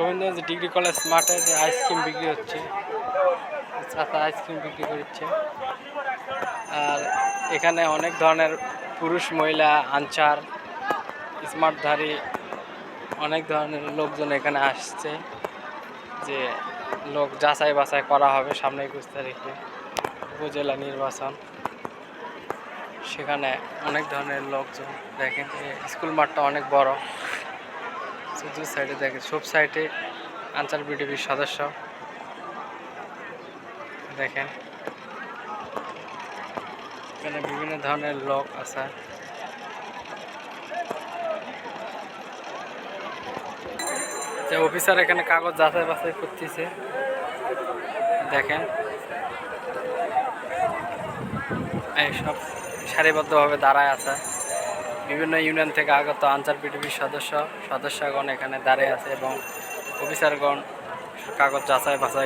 Gobindaganj degree college মাঠে যে ice cream বিক্রি হচ্ছে চাচা আইসক্রিম বিক্রি করছে। আর এখানে অনেক ধরনের পুরুষ, মহিলা আনচার স্মার্টধারী অনেক ধরনের লোকজন এখানে আসছে, যে লোক যাচাই বাছাই করা হবে সামনে একুশ তারিখে। উপজেলা নির্বাচন। সেখানে অনেক ধরনের লোকজন দেখেন স্কুল মাঠটা অনেক বড়। চতুর্থ সাইডে দেখেন, সব সাইডে আনসার বিডিপির সদস্য। দেখেন। এখানে বিভিন্ন ধরনের লোক আছে। যে অফিসার এখানে কাগজ যাচাই বাছাই করতেছে। দেখেন। সব সারিবদ্ধভাবে দাঁড়ায় আছে। বিভিন্ন ইউনিয়ন থেকে আগত আনসার পিটিভির সদস্য, সদস্যগণ এখানে দাঁড়িয়ে আছে এবং অফিসারগণ কাগজ যাচাই বাছাই